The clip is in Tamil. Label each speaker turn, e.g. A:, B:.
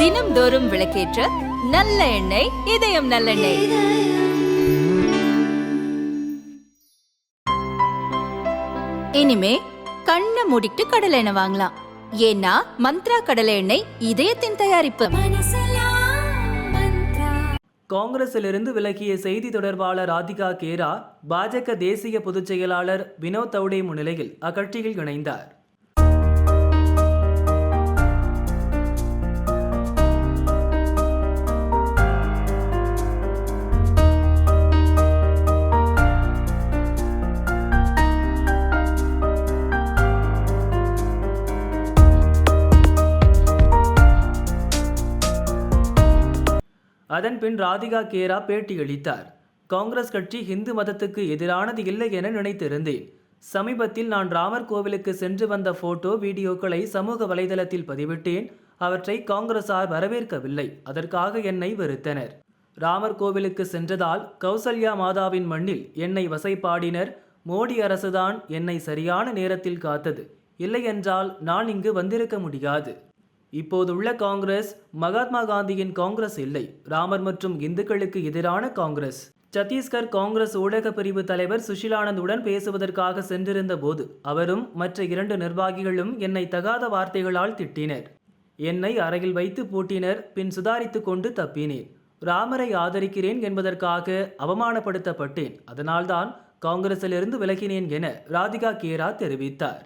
A: தினம்தோறும் விளக்கேற்ற நல்ல எண்ணெய் இதயம் நல்லெண்ணெய் இனிமே கண்ணை மூடிட்டு கடலை எண்ணெய் வாங்கலாம். ஏன்னா மந்த்ரா கடலை எண்ணெய் இதயத்தின் தயாரிப்பு.
B: காங்கிரசிலிருந்து விலகிய செய்தி தொடர்பாளர் ராதிகா கேரா பாஜக தேசிய பொதுச் செயலாளர் வினோத் தவுடே முன்னிலையில் அக்கட்சியில் இணைந்தார். அதன் பின் ராதிகா கேரா பேட்டியளித்தார் காங்கிரஸ் கட்சி இந்து மதத்துக்கு எதிரானது இல்லை என நினைத்திருந்தேன். சமீபத்தில் நான் ராமர் கோவிலுக்கு சென்று வந்த போட்டோ வீடியோக்களை சமூக வலைதளத்தில் பதிவிட்டேன். அவற்றை காங்கிரசார் வரவேற்கவில்லை. அதற்காக என்னை வெறுத்தனர். ராமர் கோவிலுக்கு சென்றதால் கௌசல்யா மாதாவின் மண்ணில் என்னை வசைப்பாடினர் மோடி அரசுதான் என்னை சரியான நேரத்தில் காத்தது. இல்லையென்றால் நான் இங்கு வந்திருக்க முடியாது. இப்போது உள்ள காங்கிரஸ் மகாத்மா காந்தியின் காங்கிரஸ் இல்லை. ராமர் மற்றும் இந்துக்களுக்கு எதிரான காங்கிரஸ். சத்தீஸ்கர் காங்கிரஸ் ஊடக பிரிவு தலைவர் சுஷிலானந்துடன் பேசுவதற்காக சென்றிருந்த போது அவரும் மற்ற இரண்டு நிர்வாகிகளும் என்னை தகாத வார்த்தைகளால் திட்டினர். என்னை அறையில் வைத்து பூட்டினர் பின் சுதாரித்து கொண்டு தப்பினேன். ராமரை ஆதரிக்கிறேன் என்பதற்காக அவமானப்படுத்தப்பட்டேன். அதனால்தான் காங்கிரசிலிருந்து விலகினேன் என ராதிகா கேரா தெரிவித்தார்.